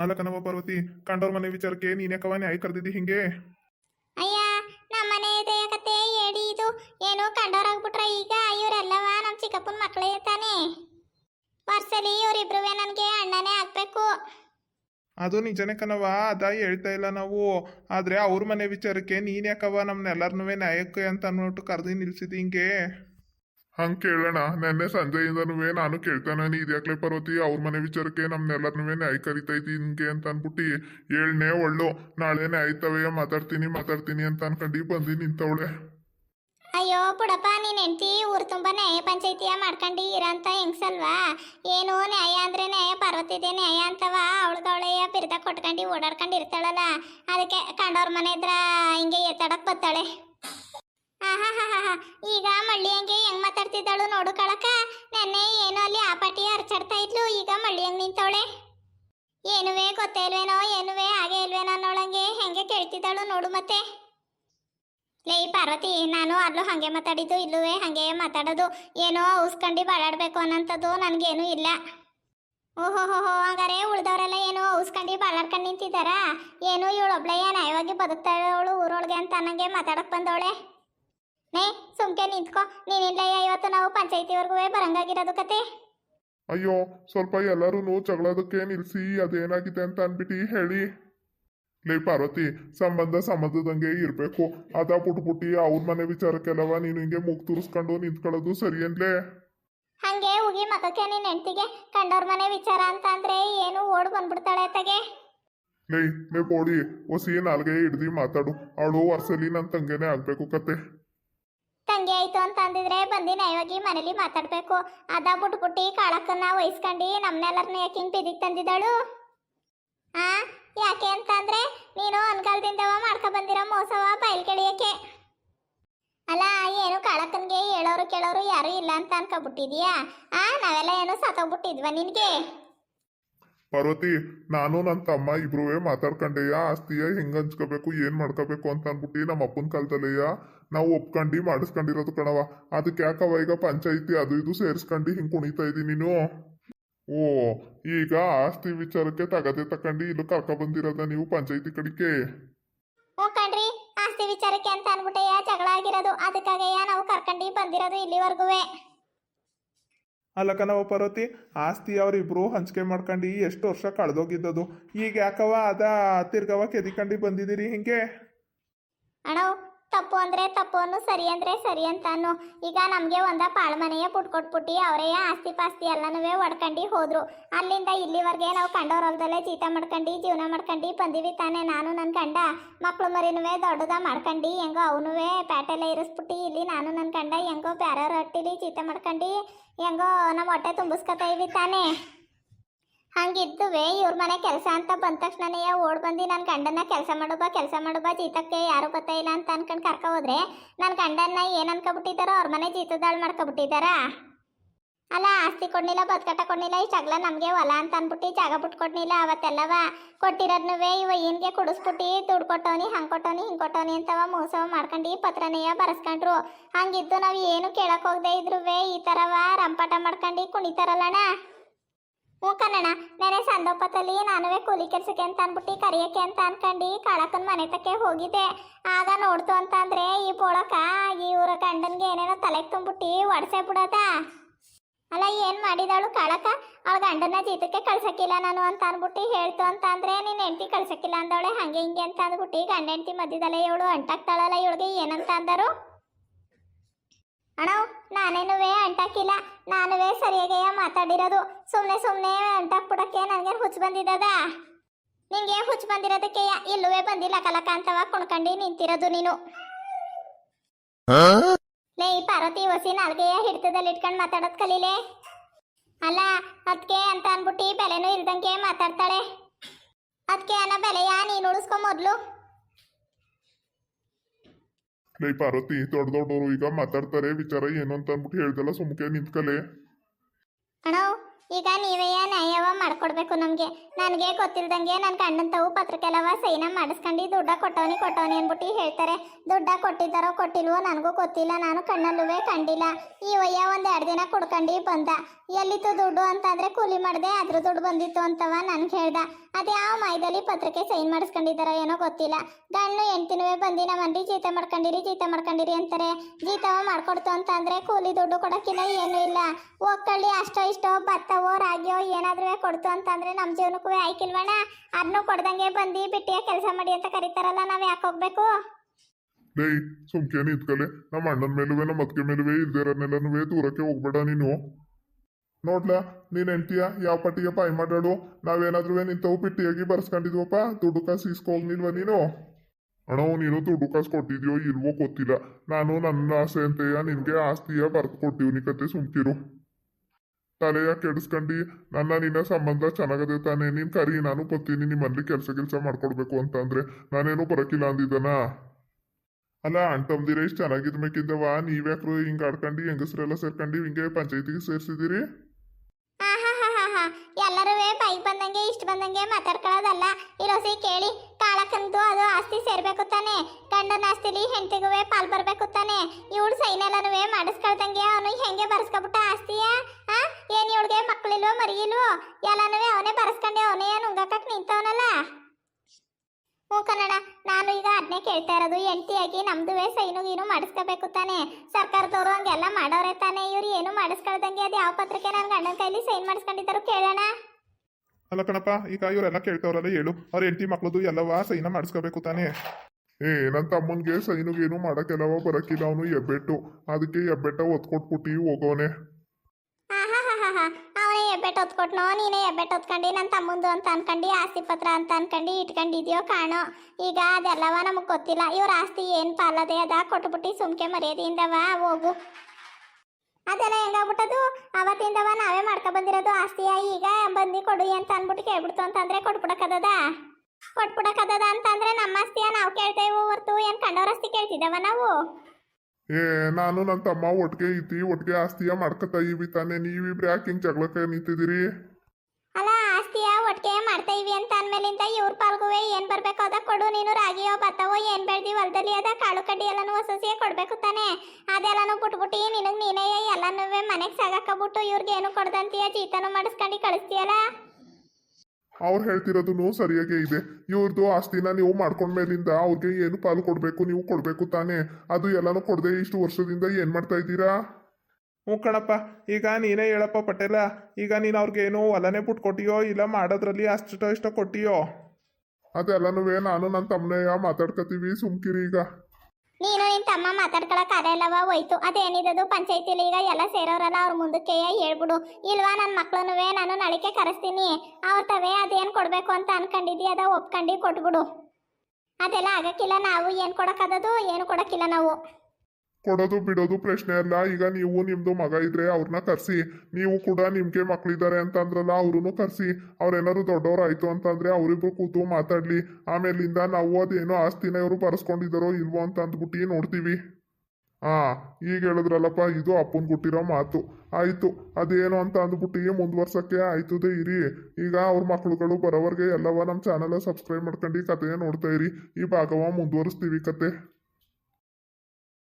ಅಲ್ಲ ಕಣವ ಪಾರ್ವತಿ ಕಂಡೋರ್ ಮನೆ ವಿಚಾರಕ್ಕೆ ನೀನ್ಯಾಕವ ನ್ಯಾಯ ಕರ್ದಿದ್ದಿ ಹಿಂಗೆ? ಅಯ್ಯ ನಮ್ಮನೆ ಇದೆ ಕತೆ ಏಡಿ ಇದು ಏನೋ ಕಂಡೋರಾಗ್ಬಿಟ್ರ ಈಗ ಇವರೆಲ್ಲವ ನಮ್ಮ ಚಿಕ್ಕಪ್ಪನ ಮಕ್ಕಳೇ ತಾನೆ? ವರ್ಷಲಿ ಇವರಿಬ್ರುವೆ ನನಗೆ ಅಣ್ಣನೇ ಆಗ್ಬೇಕು. ಅದು ನಿಜನೇ ಕಣವ ಅದ ಹೇಳ್ತಾ ಇಲ್ಲ ನಾವು. ಆದ್ರೆ ಅವ್ರ ಮನೆ ವಿಚಾರಕ್ಕೆ ನೀನ್ ಯಾಕವ ನಮ್ನೆಲ್ಲರನ್ನೂ ನಾಯಕ ಅಂತ ಅನ್ಬಿಟ್ಟು ಕರ್ದಿ ನಿಲ್ಸಿದಿ ಹಿಂಗೆ? ಹಂಗ್ ಕೇಳೋಣ. ನೆನ್ನೆ ಸಂಜೆಯಿಂದನೂ ನಾನು ಕೇಳ್ತಾನೆ ಇದ್ಯಾಕ್ಲೆ ಪರ್ವತಿ? ಅವ್ರ ಮನೆ ವಿಚಾರಕ್ಕೆ ನಮ್ನೆಲ್ಲರನ್ನೂ ನ್ಯಾಯ ಕರಿತೈತಿ ಹಿಂಗೆ ಅಂತ ಅನ್ಬಿಟ್ಟು ಏಳ್ನೇ ಒಳ್ಳು. ನಾಳೆ ನಾಯ್ತವೆ ಮಾತಾಡ್ತೀನಿ ಮಾತಾಡ್ತೀನಿ ಅಂತ ಅನ್ಕೊಂಡು ಬಂದು ನಿಂತವಳೆ. ಅಯ್ಯೋ ಬುಡಪ್ಪ ನೀನ್ ಹೆಂಡತಿ, ಊರು ತುಂಬ ನ್ಯಾಯ ಪಂಚಾಯತಿಯ ಮಾಡ್ಕೊಂಡು ಇರಂತ ಹೆಂಗ್ಸಲ್ವಾ? ಏನು ನ್ಯಾಯ ಅಂದ್ರೆ ನ್ಯಾಯ, ಪಾರ್ವತಿದೆ ನ್ಯಾಯ ಅಂತವ. ಅವಳದವಳೆಯ ಬಿರ್ದ ಕೊಟ್ಕೊಂಡು ಓಡಾಡ್ಕೊಂಡಿರ್ತಾಳಲ್ಲ. ಅದಕ್ಕೆ ಕಂಡವ್ರ ಮನೆ ಇದ್ರ ಹಿಂಗೆ ಎತ್ತಾಡಕ್ ಆಹಾಹಾಹಾ. ಈಗ ಮಳ್ಳಿ ಹಂಗೆ ಮಾತಾಡ್ತಿದ್ದಾಳು ನೋಡು ಕಳಕ. ನೆನ್ನೆ ಏನೋ ಅಲ್ಲಿ ಆ ಪಾಟಿ ಅರ್ಚಾಡ್ತಾ ಇದ್ಲು, ಈಗ ಮಳ್ಳಿ ಹಂಗ್ ನಿಂತವಳೆ? ಏನುವೆ ಗೊತ್ತೇ ಇಲ್ವೇನೋ, ಏನುವೆ ಹಾಗೆ ಇಲ್ವೇನೋ ಅನ್ನೋಳಂಗೆ ಹೆಂಗೆ ಕೇಳ್ತಿದ್ದಾಳು ನೋಡು ಮತ್ತೆ. ಲೇ ಪಾರ್ವತಿ, ನಾನು ಅಲ್ಲೂ ಹಾಗೆ ಮಾತಾಡಿದ್ದು, ಇಲ್ಲುವೆ ಹಾಗೆ ಮಾತಾಡೋದು. ಏನೋ ಔಸ್ಕಂಡು ಬಾಳಾಡ್ಬೇಕು ಅನ್ನೋಂಥದ್ದು ನನಗೇನು ಇಲ್ಲ. ಓಹೋ ಹೋ ಹೋ ಹಂಗಾರೆ ಉಳ್ದವರೆಲ್ಲ ಏನೋ ಔಸ್ಕಂಡು ಬಾಳಾಡ್ಕೊಂಡು ನಿಂತಿದ್ದಾರಾ? ಏನು ಇವಳೊಬ್ಳೆಯ ನ್ಯಾಯವಾಗಿ ಬದುಕ್ತಾಳವಳು ಊರೊಳಗೆ ಅಂತ ಅನ್ನಂಗೆ ಮಾತಾಡಕ್ ಬಂದವಳೆ. ನೇ ಸುಮ್ಕೆ ನಿಂತ್ಕೋ. ನೀನಿಲ್ಲ ಇವತ್ತು ನಾವು ಪಂಚಾಯತಿವರೆಗೂ ಬರಂಗಾಗಿರೋದು ಕತೆ. ಅಯ್ಯೋ ಸ್ವಲ್ಪ ಎಲ್ಲರೂ ಜಗಳದಕ್ಕೆ ನಿಲ್ಸಿ ಅದೇನಾಗಿದೆ ಅಂತ ಅನ್ಬಿಟ್ಟು ಹೇಳಿ. ಲೇ ಪಾರ್ವತಿ ಸಂಬಂಧ ಸಂಬಂಧದಂಗೆ ಇರಬೇಕು. ಅದ ಪುಟ್ಬುಟ್ಟಿ ಅವ್ರ ಮನೆ ವಿಚಾರಕ್ಕೆಲ್ಲವ ನೀನು ಹಿಂಗೆ ಮುಗ್ ತುರ್ಸ್ಕೊಂಡು ನಿಂತ್ಕೊಳ್ಳೋದು ಸರಿ ಅನ್ಲೇ ಹಂಗೆ ಉಗಿ ಮಗಕ್ಕೆ ನಿನ್ನ ಹೆಂಡತಿಗೆ ಕಂಡವ್ರ ಮನೆ ವಿಚಾರ ಅಂತ ಅಂದ್ರೆ ಏನು ಓಡ್ ಬಂದ್ಬಿಡ್ತಾಳೆ ತಗೆ. ಲೇ ಲೇ ಬೋಡಿ ಹೊಸಿ ನಾಲ್ಗೆ ಹಿಡ್ದು ಮಾತಾಡು. ಅವಳು ವರ್ಷಲಿ ನನ್ನ ತಂಗೇನೆ ಆಗ್ಬೇಕು ಕತೆ. ತಂಗಿ ಆಯ್ತು ಅಂತ ಅಂದಿದ್ರೆ ಬಂದು ನಯವಾಗಿ ಮನೇಲಿ ಮಾತಾಡ್ಬೇಕು. ಅದ ಬುಟ್ಬುಟ್ಟಿ ಕಾಳಕ್ಕನ್ನ ವಹಿಸ್ಕೊಂಡು ನಮ್ನೆಲ್ಲರನ್ನ ಯಾಕೆ ಹಿಂಗ್ ತಂದಿದ್ದಾಳು? ಆ, ಯಾಕೆ ಅಂತ ಅಂದ್ರೆ ನೀನು ಅನ್ಕಾಲದಿಂದವ ಮಾಡ್ಕೊ ಬಂದಿರೋ ಮೋಸವ ಬಯಲ್ಕೆಳಿಯಕ್ಕೆ ಅಲ್ಲ, ಏನು ಕಾಳಕ್ಕನ್ಗೆ ಹೇಳೋರು ಕೇಳೋರು ಯಾರು ಇಲ್ಲ ಅಂತ ಅನ್ಕೊಬಿಟ್ಟಿದ್ಯಾ? ಆ, ನಾವೆಲ್ಲ ಏನು ಸಾಕೋಗ್ಬಿಟ್ಟಿದ್ವ ನಿನ್ಗೆ? ಪಾರ್ವತಿ, ನಾನು ನನ್ನ ತಮ್ಮ ಇಬ್ರುವೆ ಮಾತಾಡ್ಕೊಂಡೆಯ? ಆಸ್ತಿಯ ಹೆಂಗೆ ಹಂಚ್ಕೋಬೇಕು, ಏನು ಮಾಡ್ಕೋಬೇಕು ಅಂತ ಅನ್ಬಿಟ್ಟು ನಮ್ಮ ಅಪ್ಪನ ಕಾಲದಲ್ಲಯ್ಯ ನಾವು ಒಪ್ಕೊಂಡು ಮಾಡಿಸ್ಕೊಂಡಿರೋದು ಕಣವ ಅದಕ್ಕೆ ಯಾಕವ ಈಗ ಪಂಚಾಯಿತಿ ಅದು ಇದು ಸೇರಿಸ್ಕೊಂಡು ಹಿಂಗೆ ಕುಣಿತಾ ಇದ್ದೀನಿ ನೀನು? ಓ, ಈಗ ಆಸ್ತಿ ವಿಚಾರಕ್ಕೆ ತಗದೆ ತಕೊಂಡು ಇಲ್ಲೂ ಕರ್ಕ ಬಂದಿರೋದ ನೀವು ಪಂಚಾಯಿತಿ ಕಡಿಕೆ? ಹ್ಞೂ ಕಣ್ರಿ, ಆಸ್ತಿ ವಿಚಾರಕ್ಕೆ ಅಂತ ಅನ್ಬಿಟ್ಟಯ್ಯ ಜಗಳ ಆಗಿರೋದು. ಅದಕ್ಕಾಗಯ್ಯ ನಾವು ಕರ್ಕಂಡಿ ಬಂದಿರೋದು ಇಲ್ಲಿವರೆಗೂ ಅಲ್ಲ ಕಣವ ಪಾರ್ವತಿ, ಆಸ್ತಿ ಅವ್ರಿಬ್ರು ಹಂಚಿಕೆ ಮಾಡ್ಕೊಂಡು ಎಷ್ಟು ವರ್ಷ ಕಳೆದೋಗಿದ್ದದು. ಈಗ ಯಾಕವ ಅದ ತಿರ್ಗವ ಕೆದಿಕಂಡು ಬಂದಿದ್ದೀರಿ ಹಿಂಗೆ? ಅಂದ್ರೆ ಸರಿ ಅಂದ್ರೆ ಸರಿ ಅಂತಾನು. ಈಗ ನಮಗೆ ಒಂದ ಪಾಳ್ಮನೆಯ ಪುಟ್ಕೊಟ್ಬಿಟ್ಟು ಅವರೇ ಆಸ್ತಿ ಪಾಸ್ತಿ ಎಲ್ಲನೂ ಒಡ್ಕಂಡು ಹೋದ್ರು. ಅಲ್ಲಿಂದ ಇಲ್ಲಿವರೆಗೆ ನಾವು ಕಂಡವ್ರಲ್ದಲ್ಲೇ ಜೀತ ಮಾಡ್ಕೊಂಡು, ಜೀವನ ಮಾಡ್ಕೊಂಡು, ಬಂದಿವಿ ತಾನೆ ನಾನು ನನ್ನ ಕಂಡ ಮಕ್ಳು ಮರಿನುವೆ ದೊಡ್ಡದ ಮಾಡ್ಕೊಂಡು, ಹೆಂಗೋ ಅವನುವೆ ಪ್ಯಾಟೆಲ್ಲ ಇರಿಸ್ಬಿಟ್ಟು, ಇಲ್ಲಿ ನಾನು ನನ್ನ ಕಂಡ ಹೆಂಗೋ ಪ್ಯಾರ ಹಟ್ಟಿಲಿ ಜೀತ ಮಾಡ್ಕೊಂಡು, ಹೆಂಗೋ ನಮ್ಮ ಹೊಟ್ಟೆ ತುಂಬಿಸ್ಕೊತಾ ಇವಿ ತಾನೇ. ಹಂಗಿದ್ದುವೆ ಇವ್ರ ಮನೆ ಕೆಲಸ ಅಂತ ಬಂದ ತಕ್ಷಣನೇ ಓಡ್ ಬಂದು ನನ್ನ ಗಂಡನ ಕೆಲಸ ಮಾಡು ಬಾ, ಕೆಲಸ ಮಾಡು ಬಾ, ಜೀತಕ್ಕೆ ಯಾರು ಗೊತ್ತಾ ಇಲ್ಲ ಅಂತ ಅನ್ಕೊಂಡು ಕರ್ಕ ಹೋದ್ರೆ ನನ್ನ ಗಂಡನ್ನ ಏನು ಅನ್ಕೊಬಿಟ್ಟಿದ್ದಾರೋ ಅವ್ರ ಮನೆ ಜೀತದಾಳ್ ಮಾಡ್ಕೊಬಿಟ್ಟಿದ್ದಾರಾ ಅಲ್ಲ, ಆಸ್ತಿ ಕೊಡ್ನಿಲ್ಲ ಬದ್ಕಟ ಕೊಡ್ನಿಲ್ಲ, ಈ ಜಗಳ ನಮಗೆ ಹೊಲ ಅಂತ ಅನ್ಬಿಟ್ಟು ಜಾಗ ಬಿಟ್ಟು ಕೊಡ್ಲಿಲ್ಲ ಅವತ್ತೆಲ್ಲವ ಕೊಟ್ಟಿರೋದ್ನುವೆ ಇವ ಏನ್ಗೆ ಕುಡಿಸ್ಬಿಟ್ಟು, ದುಡ್ಡು ಕೊಟ್ಟವನಿ, ಹಂಗೆ ಕೊಟ್ಟವನಿ, ಹಿಂಗೆ ಕೊಟ್ಟವನಿ ಅಂತವ ಮೋಸವ ಮಾಡ್ಕೊಂಡು ಪತ್ರನೆಯ ಬರೆಸ್ಕೊಂಡ್ರು. ಹಂಗಿದ್ದು ನಾವು ಏನು ಕೇಳಕ್ ಹೋಗದೆ ಇದ್ರುವೆ ಈ ಥರವ ರಂಪಾಟ ಮಾಡ್ಕೊಂಡು ಕುಣಿತಾರಲ್ಲಣ್ಣ? ಹ್ಞೂ ಕನ್ನಣ ನೆನೆ ಸಂದೋಪತ್ತಲ್ಲಿ ನಾನುವೆ ಕೂಲಿ ಕೆಲಸಕ್ಕೆ ಅಂತ ಅನ್ಬಿಟ್ಟು ಕರಿಯಕ್ಕೆ ಅಂತ ಅನ್ಕಂಡು ಕಾಳಕ್ಕನ ಮನೆ ತಕ್ಕೆ ಹೋಗಿದ್ದೆ. ಆಗ ನೋಡ್ತು ಅಂತ ಅಂದ್ರೆ ಈ ಬೋಳಕ ಇವ್ರ ಗಂಡನ್ಗೆ ಏನೇನೋ ತಲೆಗೆ ತುಂಬಿಟ್ಟು ಒಡ್ಸೇ ಬಿಡದ. ಅಲ್ಲ, ಏನು ಮಾಡಿದಾಳು ಕಾಳಕ? ಅವಳ ಗಂಡನ ಜೀತಕ್ಕೆ ಕಳ್ಸಕ್ಕಿಲ್ಲ ನಾನು ಅಂತ ಅನ್ಬಿಟ್ಟು ಹೇಳ್ತು ಅಂತ ಅಂದ್ರೆ ನೀನ್ ಹೆಂಡತಿ ಕಳ್ಸಕ್ಕಿಲ್ಲ ಅಂದವಳೆ, ಹಂಗೆ ಹಿಂಗೆ ಅಂತ ಅಂದ್ಬಿಟ್ಟು ಗಂಡ ಹೆಂಡತಿ ಮಧ್ಯದಲ್ಲೇ ಇವಳು ಅಂಟಾಕ್ತಾಳಲ್ಲ ಇವಳಿಗೆ ಏನಂತ ಅಂದರು? ಅಣ್ಣ ನಾನೇನುವೆ ಅಂಟಾಕಿಲ್ಲ. ನಾನುವೇ ಸರಿಯಾಗಿ ಮಾತಾಡಿರೋದು? ಸುಮ್ಮನೆ ಸುಮ್ಮನೆ ಅಂಟಾಕ್ಬಿಡಕ್ಕೆ ನನಗೆ ಹುಚ್ಚು ಬಂದಿದ್ದದ ನಿಂಗೆ ಹುಚ್ಚು ಬಂದಿರೋದಕ್ಕೆ ಇಲ್ಲುವೆ ಬಂದಿಲ್ಲ ಕಲಕ ಅಂತವ ಕುಣ್ಕಂಡು ನಿಂತಿರೋದು ನೀನು. ಲೇ ಈ ಪಾರ್ವತಿ ಹೊಸಿ ನಾಲ್ಗೆಯ ಹಿಡಿತದಲ್ಲಿ ಇಟ್ಕೊಂಡು ಮಾತಾಡೋದು ಕಲೀಲೆ. ಅಲ್ಲ ಅದಕ್ಕೆ ಅಂತ ಅನ್ಬಿಟ್ಟು ಬೆಲೆನೂ ಇಲ್ದಂಗೆ ಮಾತಾಡ್ತಾಳೆ. ಅದಕ್ಕೆ ಅನ್ನೋ ಬೆಲೆಯ ನೀನು ಉಳಿಸ್ಕೊ ಮೊದ್ಲು? ಲೈ ಪಾರ್ವತಿ ದೊಡ್ಡ ದೊಡ್ಡವರು ಈಗ ಮಾತಾಡ್ತಾರೆ ವಿಚಾರ ಏನು ಅಂತ ಅನ್ಬಿಟ್ಟು ಹೇಳ್ದಲ್ಲ ಸುಮ್ಕೆ ನಿಂತ್ಕಲೆ. ಅಣ್ಣ ಈಗ ನೀವೇ ನ್ಯಾಯವ ಮಾಡ್ಕೊಡ್ಬೇಕು ನಮಗೆ. ನನಗೆ ಗೊತ್ತಿಲ್ದಂಗೆ ನನ್ನ ಗಂಡನ ತಾವು ಪತ್ರಕ್ಕೆಲ್ಲವ ಸೈನ ಮಾಡಿಸ್ಕೊಂಡು ದುಡ್ಡ ಕೊಟ್ಟವನಿ ಕೊಟ್ಟವನಿ ಅಂದ್ಬಿಟ್ಟು ಹೇಳ್ತಾರೆ. ದುಡ್ಡ ಕೊಟ್ಟಿದ್ದಾರೋ ಕೊಟ್ಟಿಲ್ವೋ ನನಗೂ ಗೊತ್ತಿಲ್ಲ. ನಾನು ಕಣ್ಣಲ್ಲೂ ಕಂಡಿಲ್ಲ. ಈ ವಯ್ಯ ಒಂದು ಎರಡು ದಿನ ಕುಡ್ಕೊಂಡು ಬಂದ. ಎಲ್ಲಿತ್ತು ದುಡ್ಡು ಅಂತಂದ್ರೆ ಕೂಲಿ ಮಾಡಿದೆ ಅದ್ರ ದುಡ್ಡು ಬಂದಿತ್ತು ಅಂತವ ನನ್ಗೆ ಹೇಳ್ದ. ಅದೇ ಯಾವ ಮೈದಲ್ಲಿ ಪತ್ರಕ್ಕೆ ಸೈನ್ ಮಾಡಿಸ್ಕೊಂಡಿದ್ದಾರೋ ಏನೋ ಗೊತ್ತಿಲ್ಲ. ಗಂಡು ಹೆಂಡ್ತಿನವೇ ಬಂದು ನಮ್ಮಲ್ಲಿ ಜೀತ ಮಾಡ್ಕೊಂಡಿರಿ ಜೀತ ಮಾಡ್ಕೊಂಡಿರಿ ಅಂತಾರೆ. ಜೀತವ ಮಾಡ್ಕೊಡ್ತು ಅಂತ ಅಂದ್ರೆ ಕೂಲಿ ದುಡ್ಡು ಕೊಡಕ್ಕಿಲ್ಲ ಏನೂ ಇಲ್ಲ. ಒಕ್ಕಳ್ಳಿ ಅಷ್ಟೋ ಇಷ್ಟೋ ಭತ್ತವೋ ರಾಗಿಯೋ, ಏನಾದ್ರೂ ಕೊಡ್ತು ಅಂತಂದ್ರೆ ನಮ್ಮ ಜೀವನಕ್ಕೂ ಆಯ್ಕಿಲ್ವಣ ಅದನ್ನು ಕೊಡ್ದಂಗೆ ಬಂದು ಬಿಟ್ಟಿಯ ಕೆಲಸ ಮಾಡಿ ಅಂತ ಕರಿತಾರಲ್ಲ, ನಾವು ಯಾಕೆ ಹೋಗ್ಬೇಕು? ಲೇ ಸುಮ್ಕೆ ನಿಂತ್ಕಲೆ ನಮ್ಮ ಅಣ್ಣನ ಮೇಲುವೆ ನಮ್ಮ ಅತ್ತಿಗೆ ಮೇಲುವೆ ಇಲ್ದಿರೋನೆಲ್ಲನುವೆ ದೂರಕ್ಕೆ ಹೋಗ್ಬೇಡ ನೀನು. ನೋಡ್ಲ, ನೀನ್ ಹೆಂಡ್ತೀಯ, ಯಾವ ಪಟ್ಟಿಗೆ ಪಾಯ್ ಮಾಡಾಡು ನಾವೇನಾದ್ರೂ ನಿಂತವು ಪಿಟ್ಟಿಯಾಗಿ ಬರ್ಸ್ಕೊಂಡಿದ್ವಪ್ಪ? ದುಡ್ಡು ಕಾಸು ಇಸ್ಕೋಗ್ನಿಲ್ವ ನೀನು? ಅಣ್ಣ ನೀನು ದುಡ್ಡು ಕಾಸು ಕೊಟ್ಟಿದ್ಯೋ ಇಲ್ವೋ ಗೊತ್ತಿಲ್ಲ. ನಾನು ನನ್ನ ಆಸೆ ಅಂತೆಯ ನಿನ್ಗೆ ಆಸ್ತಿಯ ಬರ್ದು ಕೊಟ್ಟಿವ್ನಿ ಕತೆ ಸುಮ್ಕಿರು. ತಲೆಯ ಕೆಡಿಸ್ಕೊಂಡು, ನನ್ನ ನಿನ್ನ ಸಂಬಂಧ ಚೆನ್ನಾಗದೆ ತಾನೇ. ನೀನ್ ಕರಿ, ನಾನು ಕೊತ್ತೀನಿ ನಿಮ್ಮಲ್ಲಿ ಕೆಲಸ ಕೆಲಸ ಮಾಡ್ಕೊಡ್ಬೇಕು ಅಂತಂದ್ರೆ ನಾನೇನು ಬರಕಿಲ್ಲ ಅಂದಿದ್ದನಾ? ಅಲ್ಲ ಅಂಟಮ್ದಿರ ಇಷ್ಟು ಚೆನ್ನಾಗಿದ್ಮೇಕಿಂದವ ನೀವ್ಯಾಕ್ರು ಹಿಂಗೆ ಆಡ್ಕೊಂಡು, ಹೆಂಗಸ್ರೆಲ್ಲ ಸೇರ್ಕೊಂಡು, ಹಿಂಗೆ ಪಂಚಾಯತಿಗೆ ಸೇರ್ಸಿದಿರಿ. ಎಲ್ಲರೂ ಬೈಕ್ ಬಂದಂಗೆ, ಇಷ್ಟ ಬಂದಂಗೆ ಮಾತಾಡ್ಕೊಳ್ಳೋದಲ್ಲ. ಇರೋಸಿ ಕೇಳಿ. ಕಾಳಕ್ಕಂದು ಅದು ಆಸ್ತಿ ಸೇರ್ಬೇಕು ತಾನೆ. ಗಂಡನ ಆಸ್ತಿಲಿ ಹೆಂಡತಿಗೂ ಪಾಲ್ ಬರ್ಬೇಕು ತಾನೆ. ಇವಳು ಸೈನೆಲ್ಲನೂ ಮಾಡಿಸ್ಕೊಳ್ದಂಗೆ ಅವನು ಹೆಂಗೆ ಬರ್ಸ್ಕೊಬಿಟ್ಟ ಆಸ್ತಿಯ? ಆ? ಏನ್ ಇವಳಿಗೆ ಮಕ್ಕಳಿಲ್ವೋ ಮರಿಯಿಲ್ವೋ? ಎಲ್ಲನೂ ಅವನೇ ಬರ್ಸ್ಕೊಂಡೆ ಅವನೇ ನುಂಗಕ್ಕೆ ನಿಂತವನಲ್ಲ? ಹ್ಞೂ ಕನ್ನಡ, ನಾನು ಈಗ ಅದನ್ನೇ ಕೇಳ್ತಾ ಇರೋದು. ಹೆಂಡತಿಯಾಗಿ ನಮ್ದುವೆ ಸೈನು ಏನು ಮಾಡಿಸ್ಕೋಬೇಕು ತಾನೆ. ಸರ್ಕಾರದವರು ಹಂಗೆಲ್ಲ ಮಾಡೋರೆ ತಾನೆ. ಇವ್ರು ಏನು ಮಾಡಿಸ್ಕೊಳ್ದಂಗೆ ಅದು ಯಾವ ಪತ್ರಕ್ಕೆ ನನ್ನ ಗಂಡನ ಕೈಲಿ ಸೈನ್ ಮಾಡಿಸ್ಕೊಂಡಿದ್ದಾರೋ ಕೇಳೋಣ. ಅಲ್ಲ ಕಣಪ್ಪ ಈಗ ಇವರೆಲ್ಲ ಕೇಳ್ತಾವ್ರಲ್ಲ ಹೇಳು. ಅವ್ರ ಹೆಂಡತಿ ಮಕ್ಳದು ಎಲ್ಲವ ಸೈನ ಮಾಡಿಸ್ಕೋಬೇಕು ತಾನೇ? ಏ ನನ್ನ ತಮ್ಮನ್ಗೆ ಸೈನುಗೇನು ಮಾಡಕ್ಕೆಲ್ಲವ ಬರಕ್ಕಿಲ್ಲ. ಅವನು ಎಬ್ಬೆಟ್ಟು ಅದಕ್ಕೆ ಎಬ್ಬೆಟ್ಟ ಒತ್ಕೊಟ್ಬಿಟ್ಟು ಹೋಗೋನೆ. ಅವನೇ ಎಬ್ಬೆಟ್ ಹೊತ್ಕೊಟ್ನೋ? ನೀನೇ ಎಬ್ಬೆಟ್ ಹೊತ್ಕೊಂಡು ನನ್ನ ತಮ್ಮಂದು ಅಂತ ಅನ್ಕಂಡು ಆಸ್ತಿ ಪತ್ರ ಅಂತ ಅನ್ಕಂಡು ಇಟ್ಕೊಂಡಿದ್ಯೋ ಕಾಣೋ? ಈಗ ಅದೆಲ್ಲವ ನಮಗೆ ಗೊತ್ತಿಲ್ಲ. ಇವ್ರ ಆಸ್ತಿ ಏನು ಪಾಲದೆ ಅದ? ಕೊಟ್ಬಿಟ್ಟು ಸುಮ್ಕೆ ಮರ್ಯಾದೆಯಿಂದವ ಹೋಗು. ಅದೆಲ್ಲ ಹೆಂಗಾಗ್ಬಿಟ್ಟದು? ಅವತ್ತಿಂದವ ನಾವೇ ಮಾಡ್ಕೊ ಬಂದಿರೋದು ಆಸ್ತಿಯ ಈಗ ಬಂದು ಕೊಡು ಅಂತ ಅನ್ಬಿಟ್ಟು ಕೇಳ್ಬಿಡ್ತು ಅಂತಂದ್ರೆ ಕೊಟ್ಬಿಡಕ್ಕದ ಕೊಟ್ಬಿಡಕ್ಕದ ಅಂತಂದ್ರೆ ನಮ್ಮ ಆಸ್ತಿಯ ನಾವು ಕೇಳ್ತೇವೆ ಹೊರ್ತು, ಏನು ಕಂಡವ್ರ ಆಸ್ತಿ ಕೇಳ್ತಿದ್ದವ ನಾವು? ಏ, ನಾನು ನನ್ನ ತಮ್ಮ ಒಟ್ಟಿಗೆ ಐತಿ ಒಟ್ಟಿಗೆ ಆಸ್ತಿಯ ಮಾಡ್ಕೊತಾ ಇವಿ ತಾನೆ, ನೀವಿಬ್ರು ಯಾಕೆ ಹಿಂಗೆ ಜಗಳಕ್ಕೆ ನಿಂತಿದ್ದೀರಿ? ಒಟ್ಟಿಗೆ ಮಾಡ್ತಾ ಇವಿ ಅಂತ ಅಂದ್ಮೇಲಿಂದ ಇವ್ರ ಪಾಲ್ಗುವೆ ಏನ್ ಬರ್ಬೇಕು ಅದ ಕೊಡು, ನೀನು ರಾಗಿಯೋ ಭತ್ತವೋ ಏನ್ ಬೆಳ್ದಿ ಹೊಲದಲ್ಲಿ ಅದ ಕಾಳು ಕಡ್ಡಿ ಎಲ್ಲಾನು ಹೊಸಸಿಯೇ ಕೊಡ್ಬೇಕು ತಾನೆ. ಅದೆಲ್ಲಾನು ಬಿಟ್ಬಿಟ್ಟು ನಿನಗ್ ನೀನೇ ಎಲ್ಲಾನು ಮನೆಗೆ ಸಾಗಾಕಬಿಟ್ಟು ಇವ್ರಿಗೆ ಏನು ಕೊಡ್ದಂತೀಯ? ಜೀತನು ಮಾಡಿಸ್ಕೊಂಡು ಕಳಿಸ್ತೀಯಲ್ಲ? ಅವ್ರು ಹೇಳ್ತಿರೋದು ಸರಿಯಾಗೇ ಇದೆ. ಇವ್ರದ್ದು ಆಸ್ತಿನ ನೀವು ಮಾಡ್ಕೊಂಡ್ಮೇಲಿಂದ ಅವ್ರಿಗೆ ಏನು ಪಾಲು ಕೊಡಬೇಕು, ನೀವು ಕೊಡಬೇಕು ತಾನೆ. ಅದು ಎಲ್ಲಾನು ಕೊಡದೆ ಇಷ್ಟು ವರ್ಷದಿಂದ ಏನು ಮಾಡ್ತಾ ಇದ್ದೀರಾ? ಹ್ಞೂ ಕಣಪ್ಪ ಈಗ ನೀನೇ ಹೇಳಪ್ಪ ಪಟೇಲ ಈಗ ನೀನು ಅವ್ರಿಗೇನು ಹೊಲನೇ ಬಿಟ್ಟು ಕೊಟ್ಟಿಯೋ ಇಲ್ಲ ಮಾಡೋದ್ರಲ್ಲಿ ಅಷ್ಟೋ ಇಷ್ಟೋ ಕೊಟ್ಟಿಯೋ? ಅದೆಲ್ಲನೂ ನಾನು ನನ್ನ ತಮ್ಮನೆಯ ಮಾತಾಡ್ಕೊತೀವಿ ಸುಮ್ಕಿರಿ ಈಗ. ನೀನು ನಿನ್ ತಮ್ಮ ಮಾತಾಡ್ಕೊಳಕ್ ಅದೆಲ್ಲವ ಹೋಯ್ತು. ಅದೇನಿದದು ಪಂಚಾಯತಿಲಿ ಈಗ ಎಲ್ಲ ಸೇರೋರಲ್ಲ ಅವ್ರ ಮುಂದಕ್ಕೆ ಹೇಳ್ಬಿಡು. ಇಲ್ವಾ ನನ್ನ ಮಕ್ಳನ್ನುವೆ ನಾನು ನಳಿಕೆ ಕರೆಸ್ತೀನಿ. ಅವ್ರ ತವೇ ಅದೇನ್ ಕೊಡ್ಬೇಕು ಅಂತ ಅನ್ಕೊಂಡಿದ್ದಿ ಅದ ಒಪ್ಕೊಂಡು ಕೊಟ್ಬಿಡು. ಅದೆಲ್ಲ ಆಗಕ್ಕಿಲ್ಲ ನಾವು ಏನು ಕೊಡಕ್ಕದದು ಏನು ಕೊಡಕ್ಕಿಲ್ಲ ನಾವು. ಕೊಡೋದು ಬಿಡೋದು ಪ್ರಶ್ನೆ ಅಲ್ಲ. ಈಗ ನೀವು ನಿಮ್ದು ಮಗ ಇದ್ರೆ ಅವ್ರನ್ನ ಕರೆಸಿ. ನೀವು ಕೂಡ ನಿಮಗೆ ಮಕ್ಳಿದ್ದಾರೆ ಅಂತಂದ್ರಲ್ಲ ಅವ್ರೂ ಕರೆಸಿ. ಅವ್ರೇನಾದ್ರು ದೊಡ್ಡವ್ರು ಆಯ್ತು ಅಂತಂದ್ರೆ ಅವರಿಬ್ರು ಕೂತು ಮಾತಾಡ್ಲಿ. ಆಮೇಲಿಂದ ನಾವು ಅದೇನೋ ಆಸ್ತಿನ ಇವರು ಬರೆಸ್ಕೊಂಡಿದ್ದಾರೋ ಇಲ್ವೋ ಅಂತ ಅಂದ್ಬಿಟ್ಟು ನೋಡ್ತೀವಿ. ಹಾ ಈಗ ಹೇಳಿದ್ರಲ್ಲಪ್ಪ, ಇದು ಅಪ್ಪನ ಗುಟ್ಟಿರೋ ಮಾತು. ಆಯಿತು, ಅದೇನು ಅಂತ ಅಂದ್ಬಿಟ್ಟು ಮುಂದುವರ್ಸಕ್ಕೆ ಆಯ್ತದೆ ಇರಿ. ಈಗ ಅವ್ರ ಮಕ್ಳುಗಳು ಬರೋವರೆಗೆ ಎಲ್ಲವ ನಮ್ಮ ಚಾನಲ್ ಸಬ್ಸ್ಕ್ರೈಬ್ ಮಾಡ್ಕೊಂಡು ಕತೆಯ ನೋಡ್ತಾ ಇರಿ. ಈ ಭಾಗವ ಮುಂದುವರಿಸ್ತೀವಿ ಕತೆ.